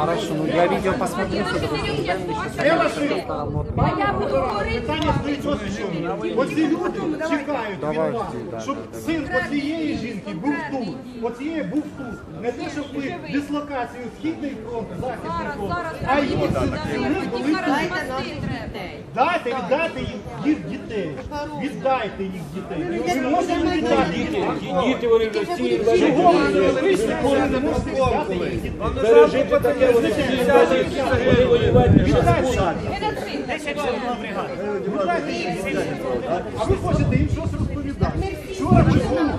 Хорошо, ну я видео посмотрю, что А я буду говорити. Питання стоїть ось в чому. Оці люди чекають від вас, щоб син оцієї жінки був тут, оцієї був тут. Не те, щоб ви дислокацію Східний фронт, Західний фронт, а їх сини були тут. Дайте, віддайте їм їх дітей. Віддайте їх дітей. Ви можете їм віддати дітей? Діти вони вже всі Чого ви не вийшли, коли не можете віддати їх дітей? пережити таке, вони взяли, які загинули воювати. Віддайте їх. А ви хочете їм щось розповідати. Вчора чи сьогодні.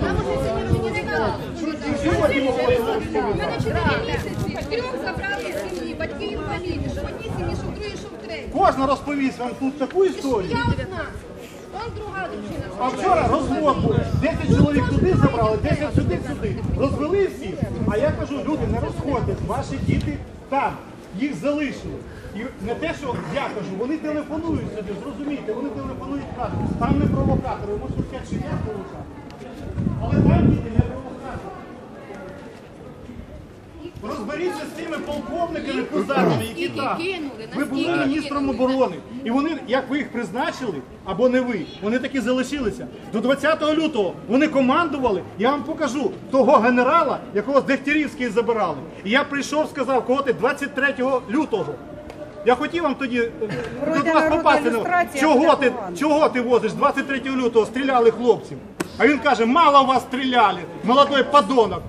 Мене чотири місяці. Трьох забрали з сім'ї, батьки інваліди. Що в одній сім'ї, що в другій, що в третій. Кожна розповість вам тут таку історію. Я одна. А вчора розвод був. 10 чоловік туди забрали, 10 сюди, сюди. Розвели всі. А я кажу, люди, не розходьтесь, ваші діти там, їх залишили. І не те, що я кажу, вони телефонують сюди, зрозумійте, вони телефонують кажуть, там не провокатори, можуть сказати, що я провокатор. Але там діти не провокатори. Розберіться з тими полковниками козаками, які там. кинули, Ви були міністром кинули. оборони. І вони, як ви їх призначили, або не ви, вони таки залишилися. До 20 лютого вони командували. Я вам покажу того генерала, якого з Дегтярівської забирали. І я прийшов, сказав, кого ти 23 лютого. Я хотів вам тоді е, до вас попасти. ну, Чого ти, чого ти возиш? 23 лютого стріляли хлопців. А він каже, мало вас стріляли, молодой подонок.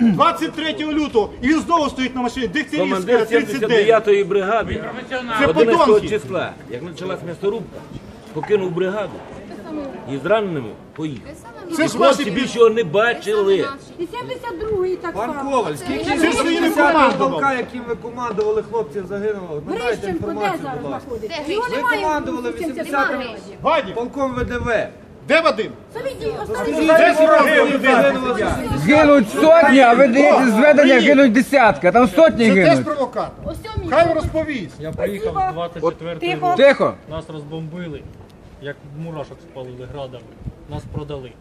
23 лютого. І він знову стоїть на машині. Дегтярівська, Командир 39. 79-ї бригади Це 11 подонки. числа, як почалась м'ясорубка, покинув бригаду і з раненими поїхав. Це ж Хлопці ваші більше його не бачили. І 72-й так Пан само. Коваль, скільки Це ж своїми командував. полка, яким ви командували, хлопців загинуло? Надайте Грищенко де інформацію, зараз будь ласка. знаходиться? Його Ви немає. командували в 70-й 80-м бригаді. Вадік, Полком ВДВ. Де Вадим? Де Сергій Гинуть сотні, а ви даєте зведення гинуть десятка, там сотні Це теж гинуть. провокатор. Хай розповість. Я приїхав 24 Тихо. року. Тихо. Нас розбомбили, як мурашок спалили градами. Нас продали.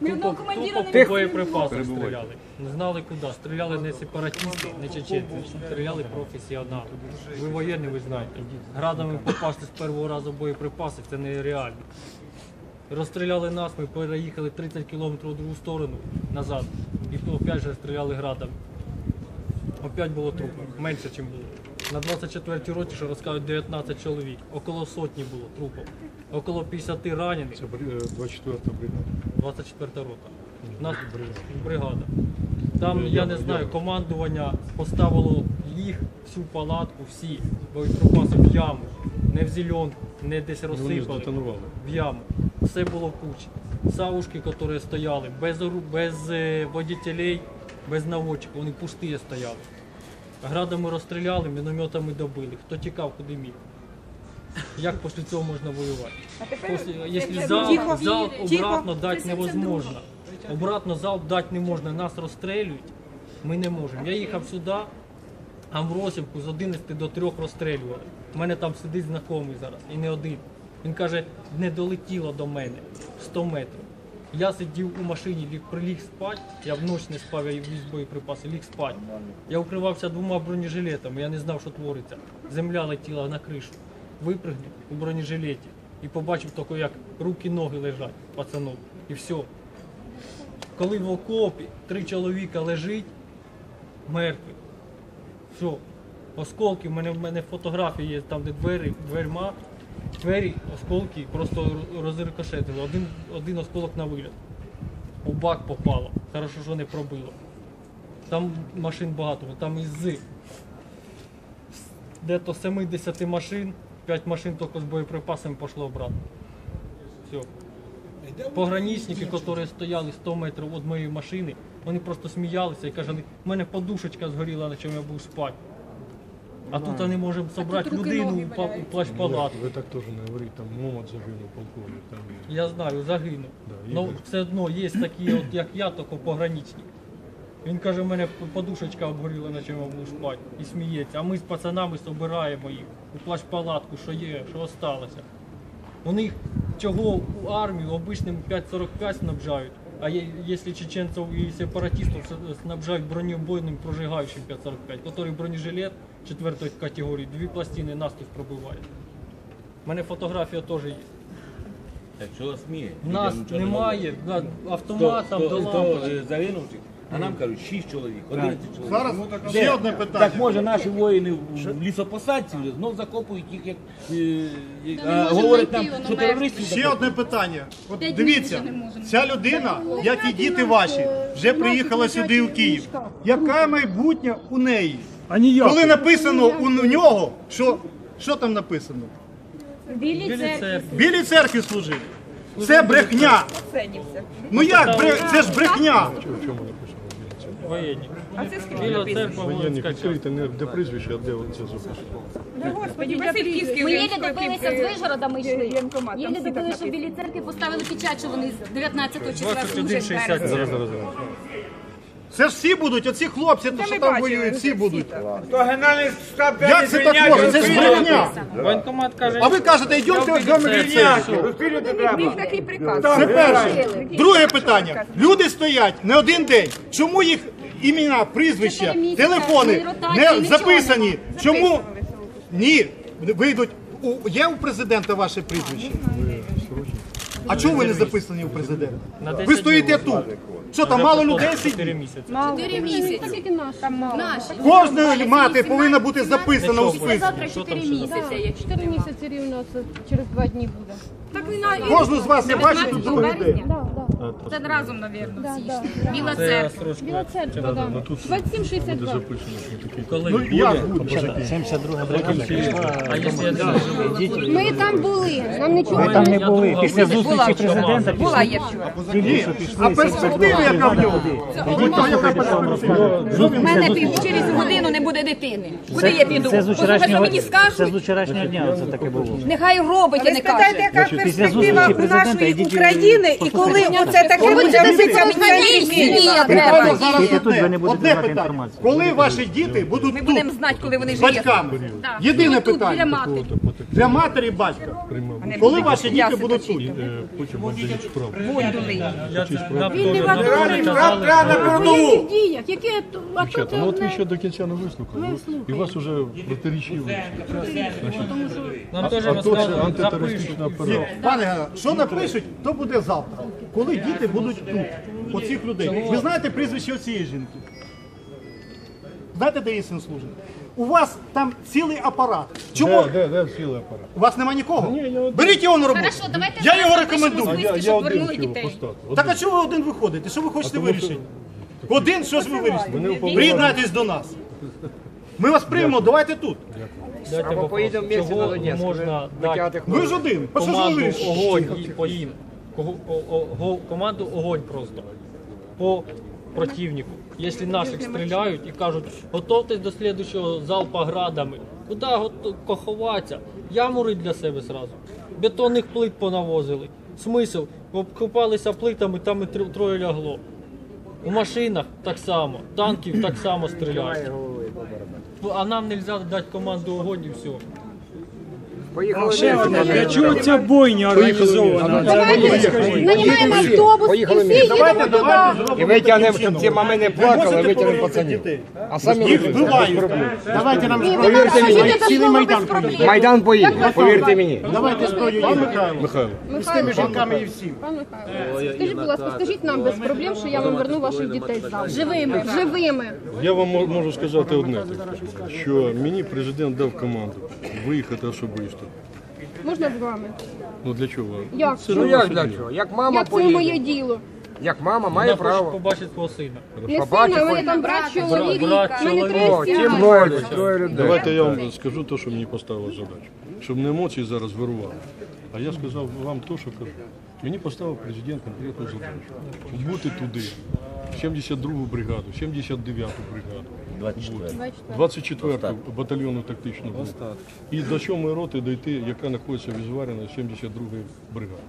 Тупо, тупо по Тихо. боєприпасам стріляли. Не знали куди. Стріляли не сепаратісти, не чеченці. Стріляли професіонали. Ви воєнні, ви знаєте. Градами попасти з першого разу в боєприпаси це нереально. Розстріляли нас, ми переїхали 30 кілометрів у другу сторону назад. І опять же стріляли градами. Опять було трупів, менше, ніж було. На 24-й році, що розказують 19 чоловік, около сотні було трупів, около 50 ранених. Це 24-та бригада. 24-та рота. Нас бригада. Там, я не знаю, командування поставило їх, всю палатку, всі боєприпаси в яму. Не в зеленку, не десь розсипали. В яму. Все було в кучі. Савушки, які стояли, без, без е, водителей, без наводчиків, вони пусті стояли. Градами розстріляли, мінометами добили. Хто тікав, куди міг. Як після цього можна воювати? Після, якщо залп, залп обратно дати невозможно. Обратно залп дати не можна. Нас розстрілюють, ми не можемо. Я їхав сюди, а в з 11 до 3 розстрілювали. У мене там сидить знайомий зараз, і не один. Він каже, не долетіло до мене 100 метрів. Я сидів у машині, ліг, приліг спати, я вночі не спав, я віз боєприпаси, ліг спати. Я укривався двома бронежилетами, я не знав, що твориться. Земля летіла на кришу. Випрыгнув у бронежилеті і побачив тільки, як руки, ноги лежать пацанов. І все. Коли в окопі три чоловіка лежить, мертві. Все. Осколки, в мене, в мене фотографії є там, де двері, дверма, двері, осколки просто розрикошетили. Один, один осколок на виліт. У бак попало. Хорошо, що не пробило. Там машин багато, там із де-то 70 машин, 5 машин тільки з боєприпасами пішло обратно. Все. Пограничники, які стояли 100 метрів від моєї машини, вони просто сміялися і казали, в мене подушечка згоріла, на чому я був спати. А тут ми можемо зібрати людину у па- у плащ-палатку. Ви так теж не говорите, там момент загинув полковник. Там. Я знаю, загинув. Да, Ну Ігор. все одно є такі, от як я, тільки пограничні. Він каже, в мене подушечка обгоріла, на чому я буду спати. І сміється. А ми з пацанами збираємо їх у плащ-палатку, що є, що осталося. У них чого у армію обичним 5,45 снабжають, А є- якщо чеченців і сепаратистів с- снабжають бронебойним прожигаючим 545, який бронежилет 4 категорії, дві пластини насквозь пробиває. У мене фотографія теж є. Так чого сміє? Нас Людям нічого не немає, Сто, автомат там до лампочки. е, а нам кажуть 6 чоловік, 11 чоловік. Зараз ще одне питання. Так може наші воїни в лісопосадці знов закопують їх, як е, як- не а, можемо говорять нам, воно що має- терористів Ще закопують. одне питання. От П'ять дивіться, днів не можемо. ця людина, як і діти ваші, вже приїхала сюди у Київ. Яке майбутнє у неї? А ніяк. Коли написано у нього, що, що там написано? Білі церкви. Білій церкві служив. Це брехня. Ну як, бре- це ж брехня. Воєнні. Біла церква Воєнні Волинська. відкрийте не де прізвище, а де це записано. Господи, Васильківський Ми єлі добилися з Вижгорода, ми йшли. Єлі добилися, що в. Білій церкві поставили печать, що вони з 19 числа 21,60. Зараз, зараз, зараз. Це ж всі будуть, оці хлопці, то, що там воюють, всі будуть. То генеральний штаб Як це так може? Це ж брехня. Воєнкомат каже, А ви кажете, йдемте візьмемо ліцензію. Розстрілювати треба. такий приказ. Це перше. Друге питання. Люди стоять не один день. Чому їх імена, прізвища, телефони не записані? Чому? Ні. Вийдуть. У- Є у президента ваше прізвище? А чому ви не записані у президента? Ви стоїте тут. Що там мало людей 4 сидить? місяці. 4 місяці. Наші. Кожна мати повинна бути записана у списку. Завтра 4 місяці. Чотири місяці рівно це через два дні буде. Так навіть. Кожну з вас я бачу тут другий день. Це разом, мабуть, всі. Біла Це церква. Біла церква, да. 2762. Записано. Коли Ну як буде? 72. А якщо я не Ми там були, нам нічого Ми там не були. Після зустрічі президента Була пішли. я вчора. Ні. А перспектива яка в нього? Яка перспектива? У мене пів- через годину не буде дитини. Куди я піду? Це з Послухай, що вчорашнього, мені це з скажуть? вчорашнього дня це таке було. Нехай робить, а не каже. Зустрічі президента йдіть України і коли оце таке буде дивитися в не одне, питання. Коли ваші діти будуть Ми будемо знати, коли вони живі. батьками? Єдине питання. Для матері і батька. Коли ваші діти будуть тут? Е, Потім вам дають справу. Я це на Генеральний штаб казали, треба на передову. діях, які а ну от ви ще до кінця не вислухали. І вас вже протирічили. нам теж антитерористична операція. Пане Геннадій, що напишуть, то буде завтра. Коли діти будуть тут, оцих людей. Ви знаєте прізвище цієї жінки? Знаєте, де її син служить? У вас там цілий апарат. Чому? Де, де, де сіли апарат? У вас нема нікого? Ні, я один. Беріть його на роботу. Хорошо, давайте Я його рекомендую. Я, я один вернули дітей. Так а чого ви один виходите? Що ви хочете вирішити? Один, що ж ви вирішите? уповноважені. Приєднайтесь до нас. Ми вас приймемо, давайте тут. Дайте вопрос. Чого можна дати Ви ж один. Ж команду огонь і по їм? Кого- о- о- го- Команду огонь просто по противнику. Якщо наших стріляють і кажуть, готовтесь до слідчого залпа градами. Куди гото- ховатися? Яму для себе сразу. Бетонних плит понавозили. Смисл, обкопалися плитами, там і тр- троє лягло. У машинах так само, танків так само стріляють. А нам не дать команду огонь і все. Для чого ця бойня організована? Нанімаємо автобус і всі їдемо туди. І витягнемо, щоб ці мами не плакали, витягнемо пацанів. А самі їх вбивають. Давайте нам І ви нам скажіть це слово. Майдан поїде, повірте мені. Давайте зброю їм. Михайло, З тими жінками і всім. Пан Михайло, скажіть, будь ласка, скажіть нам без проблем, що я вам верну ваших дітей завтра. Живими. Живими. я вам можу сказати одне, що мені президент дав команду виїхати особисто. Можна з вами? Ну для чого? Як? Це не ваше діло. Як мама Як це моє діло? Як мама Вона хоче побачити свого сина. Не сина, у мене там брат, чоловік, Брат, у мене чоловік. три сім'ї. Троє, троє людей. Давайте я вам скажу те, що мені поставили задачу. Щоб не емоції зараз вирували. А я сказав вам те, що кажу. Мені поставив президент конкретну задачу. Бути туди. 72-гу бригаду, 79-ту бригаду. 24. 24-ту батальйонну тактичну. І до 7-ї роти дойти, яка знаходиться в Ізваріна 72-ї бригади.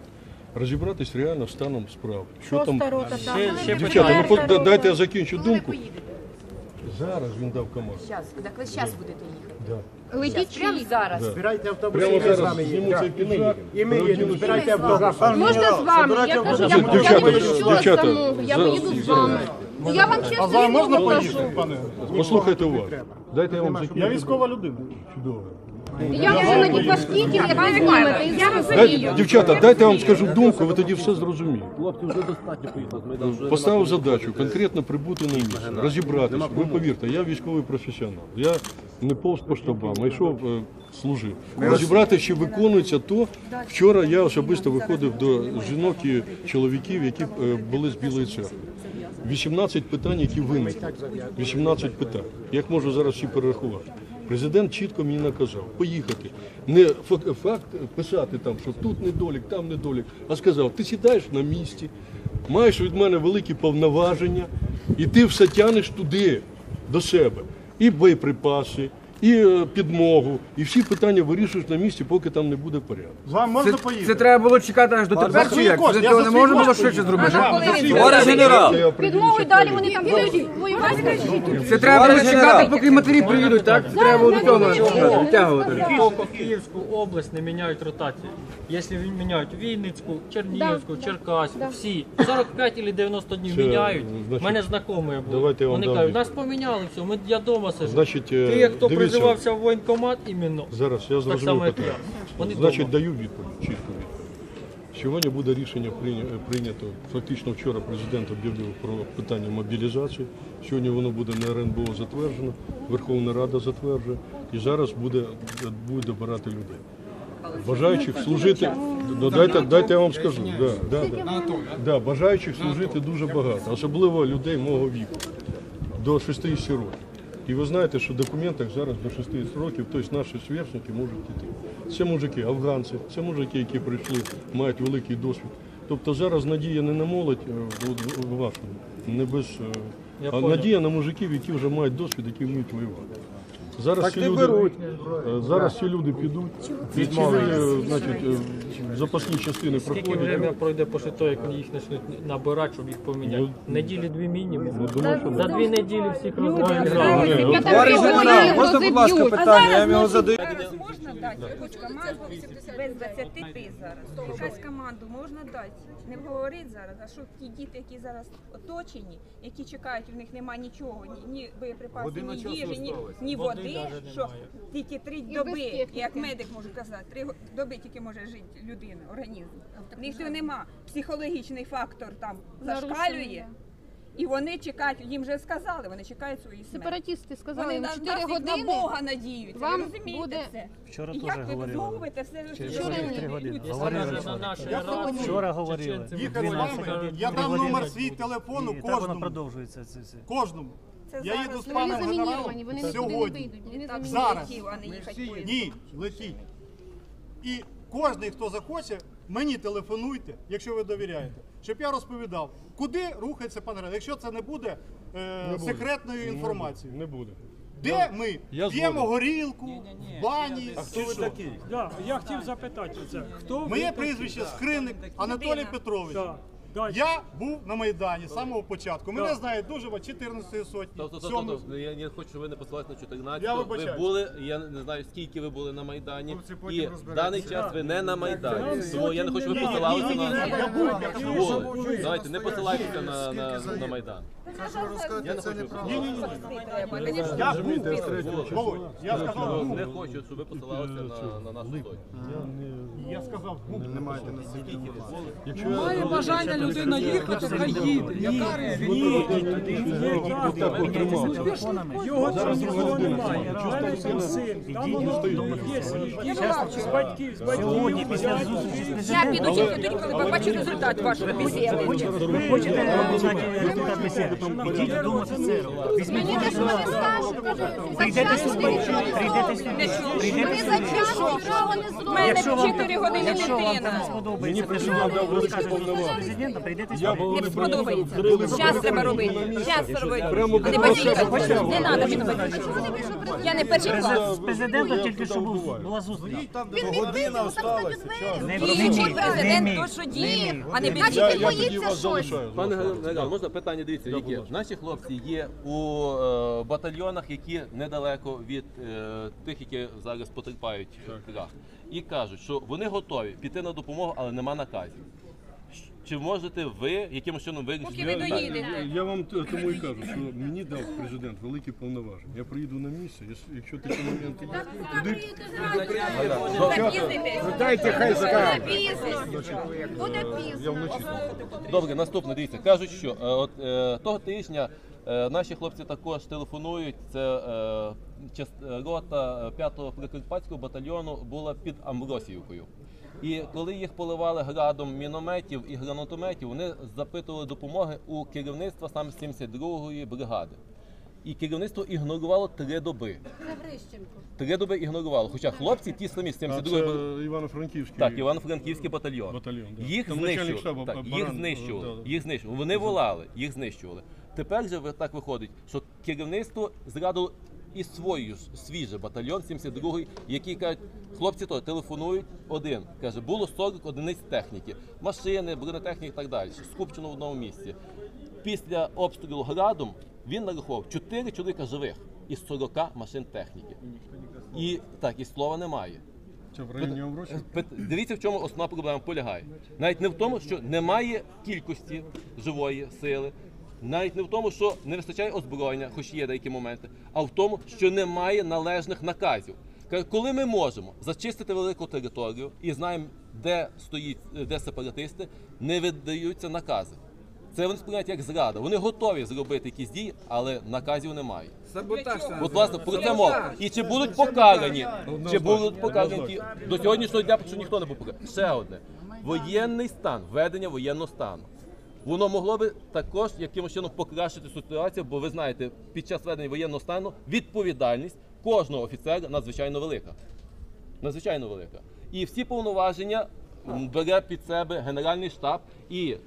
Розібратись реально станом справ. Що там Шоста рота, ще Дівчата, ну по- дайте я закінчу думку. Зараз він дав команду. Щас, так ви зараз будете їхати. Да. Летіть Прямо зараз. Збирайте автобус. Прямо зараз зніму цей піджак. І ми їдемо, збирайте автобус. Можна з вами? Я кажу, я, Дівчата, не пущу дівчата, саму, я за- поїду з вами. Я вам А чесно з вами можна поїхати, пане? Послухайте уважно. Дайте я вам закінчу. Я військова людина. Чудово. Я вже на як знімете, і я розумію. дівчата, дайте я вам скажу думку, ви тоді все зрозумієте. Хлопці вже достатньо поїхали. Поставив задачу конкретно прибути на місце, розібратися. Ви повірте, я військовий професіонал. Я не повз по штабам, а йшов е, служив. Розібрати, чи виконується то. Вчора я особисто виходив до жінок і чоловіків, які е, були з Білої церкви. 18 питань, які виникли. 18 питань. Я їх можу зараз всі перерахувати. Президент чітко мені наказав поїхати. Не факт писати там, що тут недолік, там недолік, а сказав, ти сідаєш на місці, маєш від мене великі повноваження, і ти все тянеш туди, до себе. І боєприпаси, і е, підмогу, і всі питання вирішуєш на місці, поки там не буде порядку. З вами можна поїхати? Це треба було чекати аж до тепер, чи як? Це цього не можна було швидше зробити? Товариш генерал. Підмогу і далі вони там будуть воювати. Це треба було чекати, поки матері приїдуть, так? Це треба було до цього витягувати. Тільки Київську область не міняють ротацію. Якщо він міняють Вінницьку, Чернігівську, Черкаську, всі 45 чи 90 днів міняють. Мене знайомі були. Вони кажуть, нас поміняли все, ми я вдома сижу. Значить, е, Ти як хто. Призивався в воєнкомат іменно. Зараз я Так само, зрозумів як я. питання. Вони Значить, даю відповідь, чітку відповідь. Сьогодні буде рішення прийня- прийнято. Фактично вчора президент об'явив про питання мобілізації. Сьогодні воно буде на РНБО затверджено, Верховна Рада затверджує, і зараз буде, буде добирати людей. Бажаючих служити, ну дайте, дайте я вам скажу. Да, да, да. Да, бажаючих служити дуже багато, особливо людей мого віку до 60 років. І ви знаєте, що в документах зараз до 60 років, тобто наші сверстники можуть йти. Це мужики, афганці, це мужики, які прийшли, мають великий досвід. Тобто зараз надія не на молодь е, в- в- не без, е, а надія на мужиків, які вже мають досвід, які вміють воювати. Зараз ці люди, е, зараз ці люди підуть, і е, значить, е, запасні частини Скільки проходять. время пройде після того, як їх почнуть набирати, щоб їх поміняти? Неділі дві мінімум. Ну, думаю, що За дві неділі всіх. Я там півгодини Можна, будь ласка, питання, я вам його задаю. Зараз можна дати якусь команду без 25 зараз. Якась команду можна дати. Не говорить зараз, а що ті діти, які зараз оточені, які чекають, в них немає нічого, ні, ні боєприпасів, ні їжі, ні, ні води, навіть що немає. тільки три доби, як медик можу казати, три доби тільки може жити людина, організм. В них цього нема. Психологічний фактор там зашкалює. І вони чекають, їм вже сказали, вони чекають свої смерті. Сепаратісти сказали, Вони на на 4 нас як на Бога надіються. вам ви розумієте буде- це? Вчора І теж як ви вдовуєте все Вчора години. Люди Говорили вчора. Я Вчора говорили. Їхати з вами, я дам номер свій телефону І так воно кожному. продовжується. Кожному. Це Я зараз їду з Вони паном заміновані, генералом вони нікуди не сьогодні. вийдуть. Вони Так заміновані. Зараз. летів, а не їхати поїздом. Ні, летіть. І кожен, хто захоче, мені телефонуйте, якщо ви довіряєте, щоб я розповідав, куди рухається пан генерал, якщо це не буде е, секретною інформацією. Не буде. Де ми я п'ємо згоден. горілку, в бані, чи що? Да, я хотів запитати це. Хто ви Моє такі? прізвище Скриник Анатолій Петрович. Да. Дальше. Я був на Майдані з самого початку. Мене знають дуже багато, 14 сотні. Тобто, 7 тобто, тобто, я не хочу, щоб ви не посилалися на 14. Я ви вибачаюсь. були, я не знаю, скільки ви були на Майдані, і в даний час ви не на Майдані. Тому я не хочу, щоб ви посилалися на Я був, я були. Давайте, не посилайтеся на, на, на Майдан. Я не хочу. Я був, Володь, я сказав, був. Не хочу, щоб ви посилалися на, на нашу сотню. Я сказав, був. Має бажання людина їхати, хай їде. Яка Так. Його там нікого немає. Мене там син. Там воно є. З батьків, з Сьогодні, батьків. після зустрічі Я піду тільки тоді, коли побачу результат вашого бесіди. ви хочете результат бесіди, ідіть додому офіцеру. Візьміть Мені те, вони скажуть, Прийдете сюди, нічого прийдете сюди, прийдете за сюди. час нічого не зроблять. 4 години дитина. не сподобається, те, що вам розкажуть з президентом, прийдете сюди. Не сподобається. Зараз треба робити. Зараз робити. А не базікати. Не треба від Я не перший Президент- клас. З президентом тільки що був, була зустріч. Година осталася. Не Діючий міг, не президент міг, то, що діє, а не Я, більше. я тоді. Пане Генерал, можна питання дивіться, які наші хлопці є у е, батальйонах, які недалеко від е, тих, які зараз потерпають е, крах, і кажуть, що вони готові піти на допомогу, але нема наказів. Чи можете ви якимось чином вирішити? Поки ви доїдете. Я вам тому і кажу, що мені дав президент великі повноваження. Я приїду на місце, якщо- такі моменти є, туди Дайте хай скаже. Буде пізно. я. Добре, наступне дивіться. Кажуть, що е, от е, того тижня е, наші хлопці також телефонують. Це е, рота 5-го прикарпатського батальйону була під Амбросіївкою. І коли їх поливали градом мінометів і гранатометів, вони запитували допомоги у керівництва саме 72-ї бригади. І керівництво ігнорувало три доби. Три доби ігнорувало. Хоча хлопці ті самі з 72-ї це. Івано-Франківський. Так, Івано-Франківський батальйон. Батальйон, да. Їх знищували. штабу Так, Баран, їх знищували. да. Їх знищували. Вони волали, їх знищували. Тепер же так виходить, що керівництво зрадило і свій же батальйон 72-й, який кажуть, хлопці то телефонують один. Каже, було 40 одиниць техніки, машини, бронетехніки і так далі. Скупчено в одному місці. Після обстрілу градом він нарахував 4 чоловіка живих із 40 машин техніки. І так, і слова немає. В районі? Дивіться, в чому основна проблема полягає. Навіть не в тому, що немає кількості живої сили, навіть не в тому, що не вистачає озброєння, хоч є деякі моменти, а в тому, що немає належних наказів. Коли ми можемо зачистити велику територію і знаємо, де стоїть, де сепаратисти, не видаються накази. Це вони сприйняють як зрада. Вони готові зробити якісь дії, але наказів немає. Саботаж. це От власне про це мова. І чи будуть покарані? Чи будуть покарані ті до сьогоднішнього дня, що ніхто не був покараний. Ще одне воєнний стан, введення воєнного стану. Воно могло би також якимось чином покращити ситуацію, бо ви знаєте, під час введення воєнного стану відповідальність кожного офіцера надзвичайно велика. Надзвичайно велика. І всі повноваження бере під себе Генеральний штаб і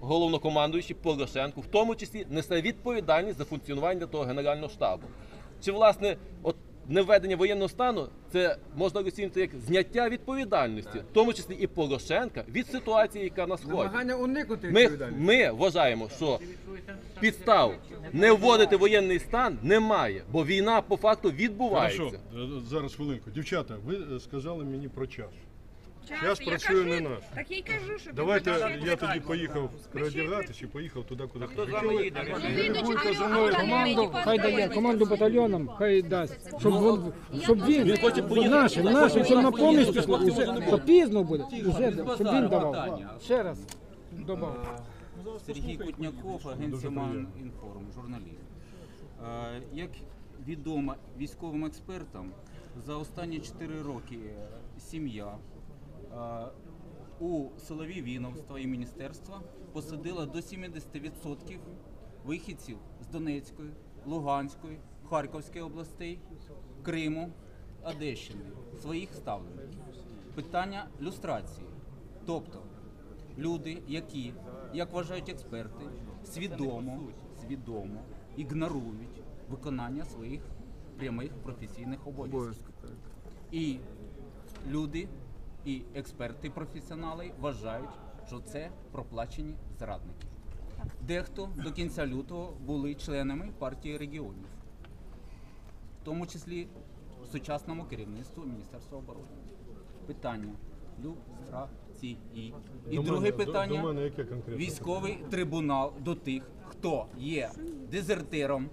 головнокомандуючий Порошенко, в тому числі несе відповідальність за функціонування того Генерального штабу. Чи власне от невведення воєнного стану це можна розцінити як зняття відповідальності, в тому числі і Порошенка від ситуації, яка на сході. Намагання уникнути Ми, відповідальності. ми вважаємо, що підстав не вводити воєнний стан немає, бо війна по факту відбувається. Хорошо, е, зараз хвилинку. Дівчата, ви е, сказали мені про час. Час, Час я працює кажу, не наш. Так я й кажу, що Давайте я тоді поїхав переодягатись і поїхав туди, куди Хто з вами їде? Будете за мною. Команду, Хай дає команду батальйонам, хай дасть. Щоб, він- щоб він, Він хоче поїхати. нашим, нашим, щоб на помість пішло, уже, то пізно буде, уже, щоб він давав. Ще раз, добав. Сергій Кутняков, агенція МАН Інформ, журналіст. Е, Як відомо військовим експертам, за останні 4 роки сім'я у силові відомства і міністерства посадила до 70% вихідців з Донецької, Луганської, Харківської областей, Криму, Одещини, своїх ставлених. Питання люстрації. Тобто люди, які, як вважають експерти, свідомо, свідомо ігнорують виконання своїх прямих професійних обов'язків. І люди, і експерти, професіонали вважають, що це проплачені зрадники. Дехто до кінця лютого були членами партії регіонів, в тому числі сучасному керівництву Міністерства оборони. Питання люстрації. І До друге мене- питання до мене яке військовий трибунал до тих, хто є дезертиром,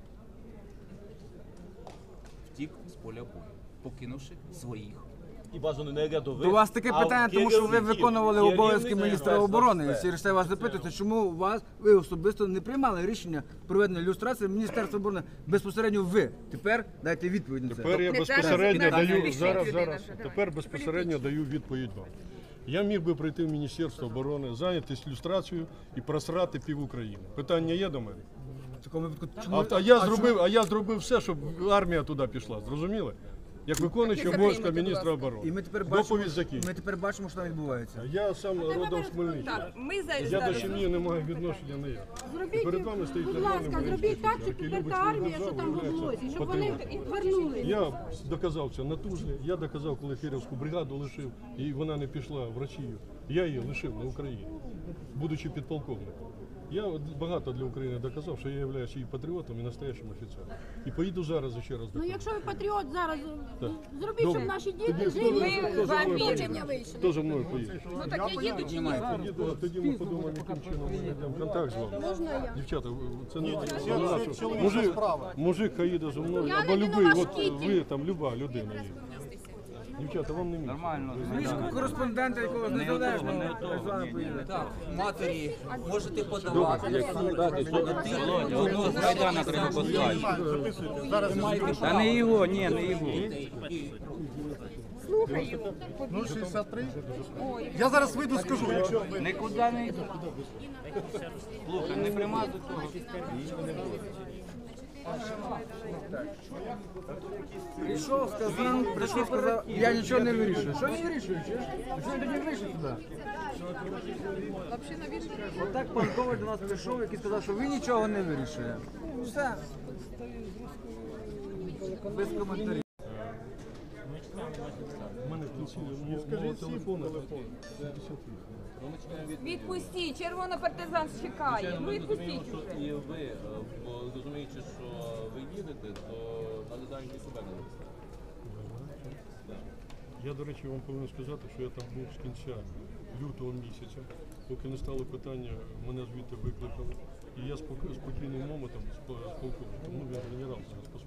втік з поля бою, покинувши своїх. І бажано не рядових. До вас таке питання, тому що ви виконували обов'язки міністра оборони. І через це вас запитується, чому у вас ви особисто не приймали рішення проведення ілюстрації Міністерства оборони безпосередньо ви. Тепер дайте відповідь на це. Тепер я безпосередньо даю зараз, зараз. Тепер безпосередньо даю відповідь вам. Я міг би прийти в Міністерство оборони, зайнятися ілюстрацією і просрати пів України. Питання є до мене. В А, чому а я зробив, а я зробив все, щоб армія туди пішла. Зрозуміли? Як виконуючий затримуйте, міністра оборони. І ми тепер бачимо, Доповідь закінчена. ми тепер бачимо, що там відбувається. Я сам родом з Хмельниччини. Так, ми за Я до зараз. сім'ї не маю відношення ніяк. Зробіть, Перед вами стоїть будь нормальний ласка, зробіть так, щоб який та свою армія, що державу, там являється відбулося, щоб вони патріотом. вернули. Я доказав це на Тузлі, я доказав, коли Хирівську бригаду лишив, і вона не пішла в Росію. Я її лишив на Україні, будучи підполковником. Я от багато для України доказав, що я являюся і патріотом, і настоящим офіцером. І поїду зараз ще раз Ну якщо ви патріот зараз, Так. зробіть, Добре. щоб наші Тоді діти хто- жили. хто за мною поїде? Хто за мною поїде? Ну так я їду чи ні? Тоді, тоді ми подумаємо, яким чином ми знайдемо контакт з вами. Можна я? Дівчата, це не це не наше. Мужик, мужик хай їде за мною, Я або не любий, ваш от кітель. ви там, люба людина є. Дівчата, вам не місце. Нормально. Військового кореспондента, якого не залежно, з вами поїде. Так, матері можете подавати. Одного з Майдана треба послати. Та не його, ні, не його. 063. Я зараз вийду скажу. Нікуди не йду. Слухай, не приймай того. Прийшов, сказав, прийшов, сказав, я нічого не вирішую. Що не вирішую, чуєш? Що він тоді вийшов туди? Отак пан Коваль до нас прийшов, який сказав, що він нічого не вирішує. Все. Без коментарів. У мене в кінці мого телефону. Відпустіть, червона партизан чекає. Ну відпустіть уже. Розуміючи, що ви їдете, то належаєте і себе не Я, до речі, вам повинен сказати, що я там був з кінця лютого місяця, поки не стало питання, мене звідти викликали. І я спок- спокійним моментом з по- з полковником, ну він генерал зараз по.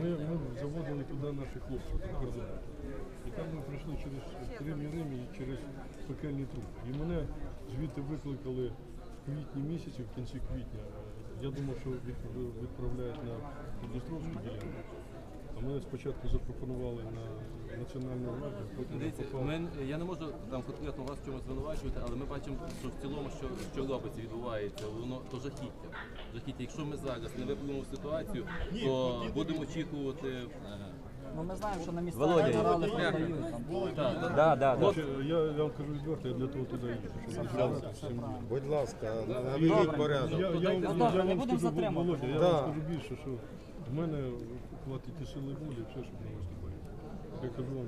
Ми, ми заводили туди наших хлопців за кордон. І там ми пройшли через три міри і через пекельний труп. І мене звідти викликали квітні місяці, в кінці квітня. Я думав, що від- відправляють на Дністровську ділянку. А мене спочатку запропонували на національну раду, потім я Дивіться, попав. ми, я не можу там конкретно вас в чомусь звинувачувати, але ми бачимо, що в цілому, що, що робиться, відбувається, воно то жахіття. Жахіття. Якщо ми зараз не виправимо ситуацію, то будемо очікувати. е, Ну ми знаємо, що на місцях Володя, генерали продають. Так, Да, да, да. От, я, я вам кажу відверто, я для того туди їду, щоб розібратися з цим. Будь ласка, наведіть порядок. Я, я, я, я, Добре, не вам будемо скажу, затримувати. Володя, я Да. вам скажу більше, що в мене хватить і сили волі, і все, щоб не виступати. Я кажу вам.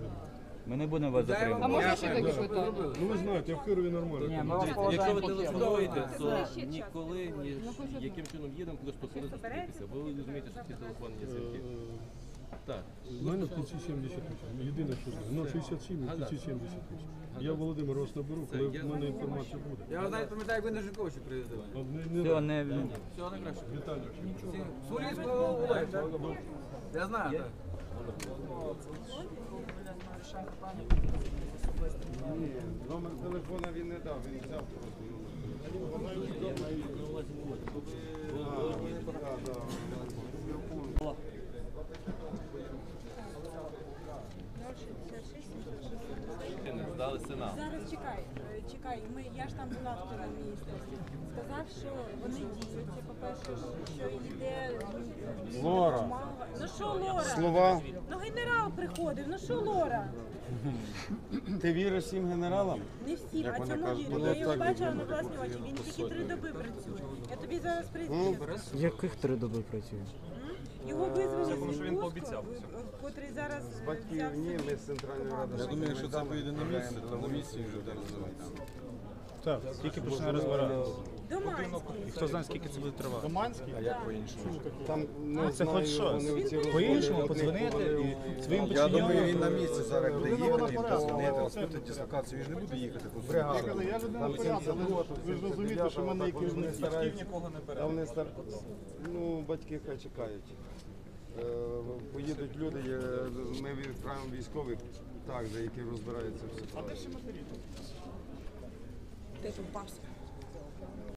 Ми не будемо вас А затримувати. можна ще таке питання? Ну ви знаєте, я в Кирові нормально. Ні, ми вас Якщо поважаємо ви телефонуєте, то ніколи ні яким чином їдемо, просто коли зустрітися. Бо ви розумієте, що ці телефонні зв'язки. Так. У мене в кінці 78. Єдине, що знаю. Ну, 67 і в кінці 78. Я Володимир вас наберу, коли в мене інформація буде. Я навіть пам'ятаю, як ви на Жиковичі приїздили. А не- не- Все, не... Всього найкращого. Віталій. Сурійського Володя, так? Я знаю, так. Номер телефона він не дав, він взяв просто номер. Не здалися нам. Зараз чекай, е, чекай. Ми я ж там була вчора в міністерстві. Сказав, що вони діють. По-перше, що йде Лора. Ну що Лора? Слова. Ну генерал приходив. Ну що Лора? Ти віриш всім генералам? Не всім, Як а цьому вірю. ну, Я його бачила на власні очі. Він тільки три доби працює. Я тобі зараз прийду. Яких три доби працює? Його визвали з відпустку, котрий зараз З батьків ні, ми з центральної ради. Я думаю, якщо це поїде на місце, то на місці вже буде називатися. Так, тільки почне розбиратися. Доманський. І хто знає, скільки це буде тривати? Доманський? А як по-іншому? Там Ну, не це знаю, хоч щось. По-іншому подзвонити і своїм Я думаю, він на місці зараз буде їхати, їм позвонити, розпитати дислокацію, він ж не буде їхати тут. Бригада. Я людина Там порядку, але ви ж розумієте, що в мене є керівники. стараються. Там не стар... Ну, батьки хай чекають. Е, Поїдуть люди, ми відправимо військових, так, за які розбираються в ситуації. Де тут пався.